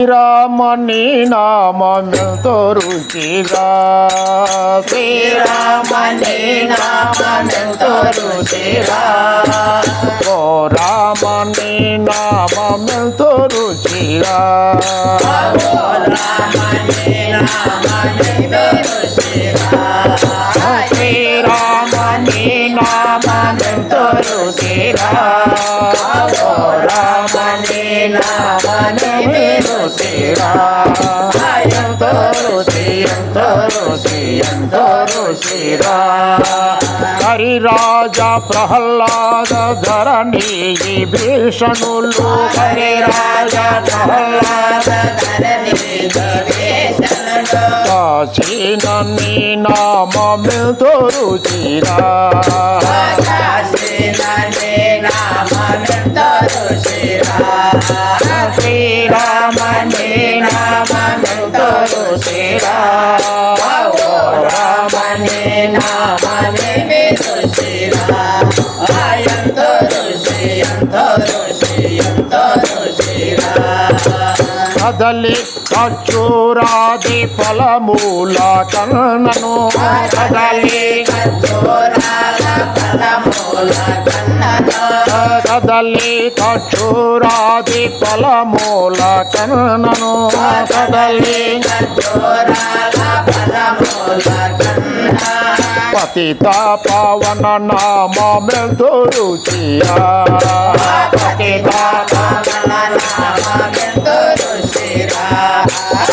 శ్రీరామని నామెంతో రుచిరా శ్రీరామని నామెంతో రుచిరా ఓ రామని నామెంతో రుచిరా రామని నామెంతో రుచిరా శ్రీరామని నామెంతో రుచిరా ఓ రామని నామని హరిరాజ ప్రహ్లాద ధరణి భీషణులు. హరిరాజ ప్రహ్లాద కాచిన నీ నామెంతో రుచిరా శ్రీరామని కదలి ఖర్చూరాది ఫలమూల కన్నను కదలి. కదలి ఖర్చూరాది ఫలమూల కన్నను కదలి. పతిత పవన నామెంతో రుచిరా పతిత పవన నామ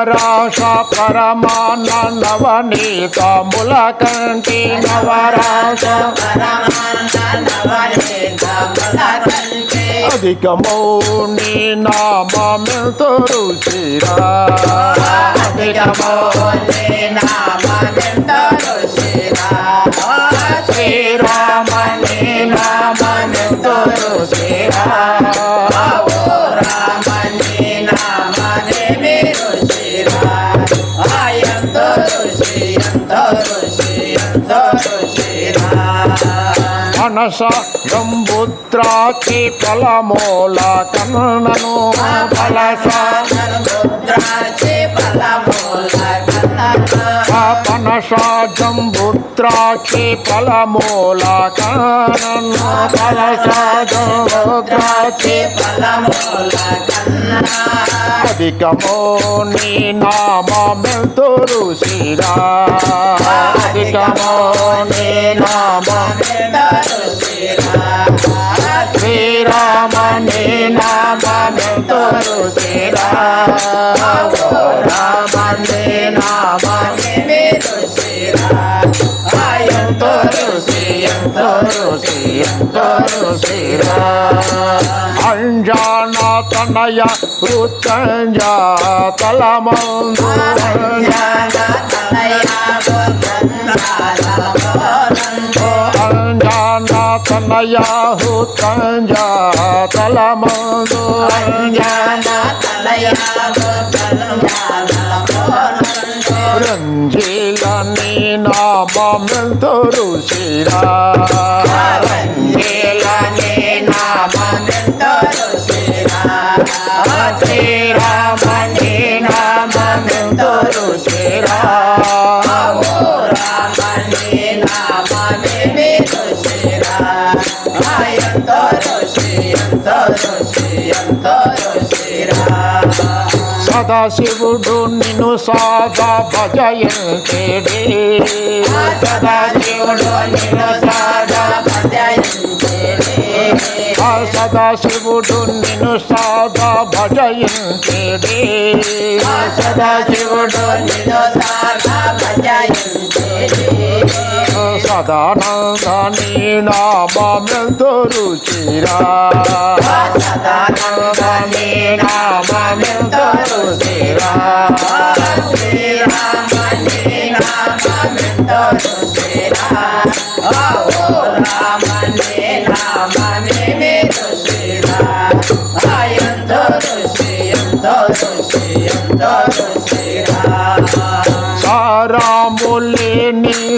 నవరాశ పరమాన నవనీత ముల కంటి నవరాశ అధికమౌని నామెంతో రుచిరా అధికమౌని శ్రీరామని నామెంతో రుచిరా మనస గంబుత్రాచి ఫలమూల కన్నను ఫలస పనస జంబుత్రాచి ఫలమూల కన్నను ఫలస జంబుత్రాచి అధికమో నీ నామెంతో శిరా. అధికమో నీ నామ రుచిరా ఓ రామని నామ ఎంతో రుచి ఎంతో రుచి ఎంతో రుచిరా అంజాన తనయ వృత్తంజ తలమందు అంజాన తనయ హృత్తంజ తలమందు రంజీలని నామెంతో రుచిరా సదాశివుడు నిన్ను సాదా భజయంతేడే సదాశివుడు నిన్ను సాదా ఆ సదాశివుడు నిన్ను సాదా భజయంతేడే సదాశివుడు Oh,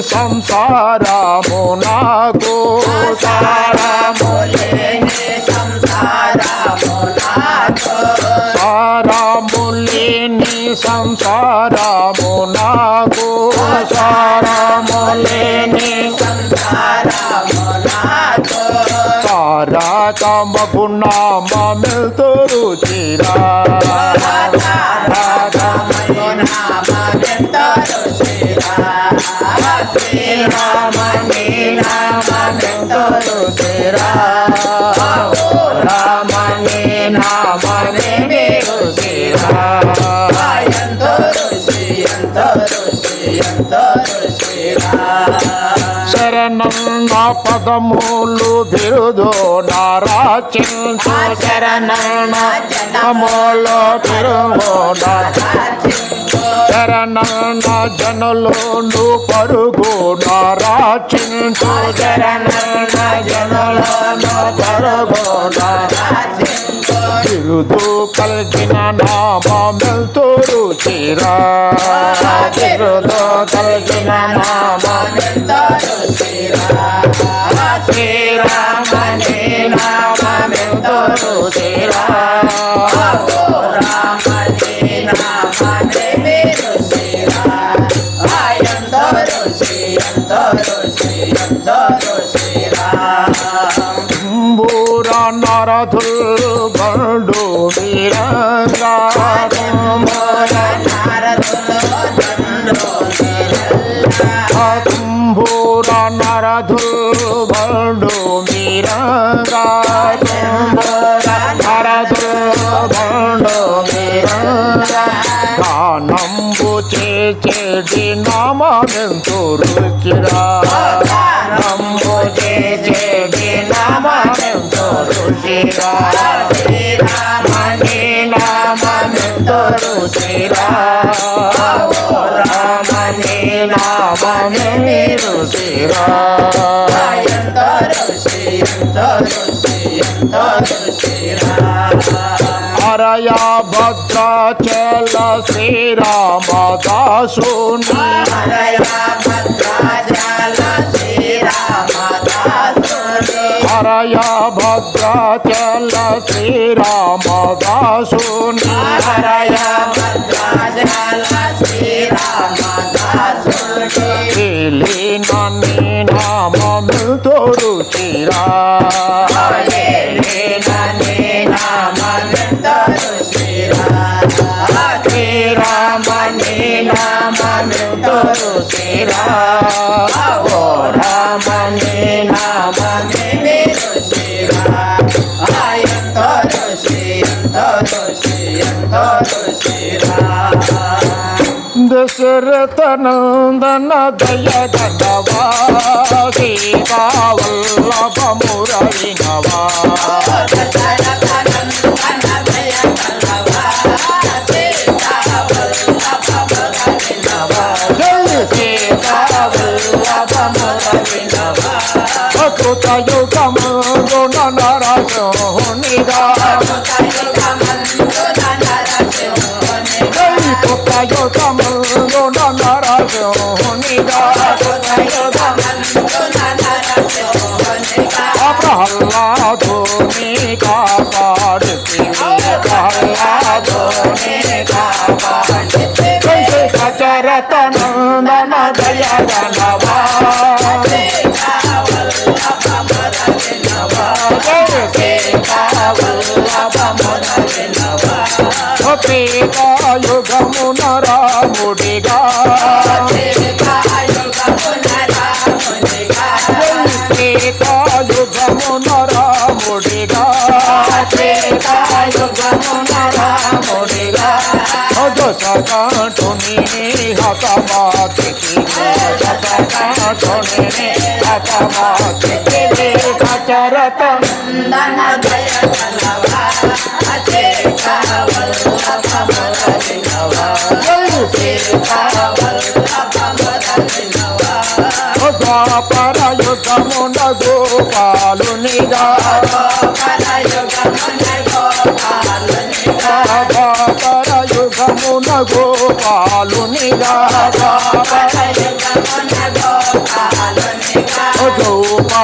సంసారము నాకు నాతో సారాములేని సంసారము నాకు సారాములేని సారా నాతో తారకమపు నామెంతరు చిరా పదములు బిరుదు నారాచించు శరణం నా పదములు బిరుదు శరణం నా. జనులు పరుగు నారాచించు శరణం నా జనులు పరుగు బిరుదు కలిగిన నామెంతరు చిరా. బిరుదు కలిగిన నామం శ్రీరామని నామెంతో రుచిరా రామని నామని రుచిరా ఎంతో రుచి ఎంతో రుచి ఎంతో రుచిరా. తుంబూర నరధుల్ గండు వీరంగా తుంబూర నరధుల్ గండు వీరంగా నరధుల్ గండు వీరంగా గానంబు చేచేటి నామెంతురు కిరా నామెంతురు చిరా ఎంతో రుచి ఎంతో రుచి ఎంతో రుచిరా హరయ భద్రాచల శ్రీరామదాసుని హరయ భద్రాచల శ్రీరామదాసుని హరయ భద్రాచల శ్రీరామదాసుని హరయ భద్రాచల శ్రీరామదాసుని దశరథ నందన దయ గణవా దేవా వల్లభ మురళినవా జయ సీతా సచరత నందన దయ గణవా యుగమున రాముడిగా యుగమున రాముడిగా యుగమున రాముడిగా సగాటుని సగాటుని హతమాతి కచరత ద్వాపర యుగమున గోపాలునిగా యుగమున గోపాలునిగా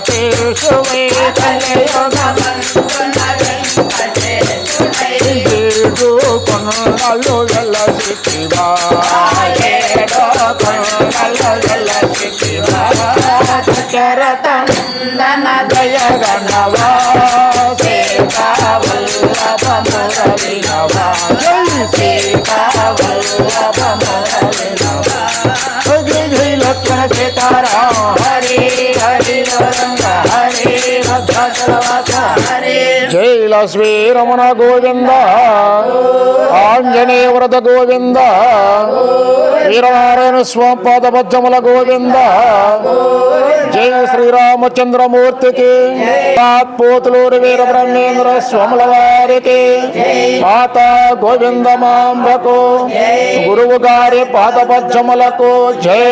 నవేంకటేశువే ఏడు కొనలు ఎల్లసివా ఏడు కొనలు జై లక్ష్మీ రమణ గోవింద ఆంజనేయ వ్రత గోవింద వీరనారాయణ స్వామి పాదపద్యముల గోవింద జయ శ్రీరామచంద్రమూర్తికి పోతులూరి వీర బ్రహ్మేంద్ర స్వాముల వారికి మాత గోవిందమాంబకు గురువు గారి పాదపద్యములకు జై.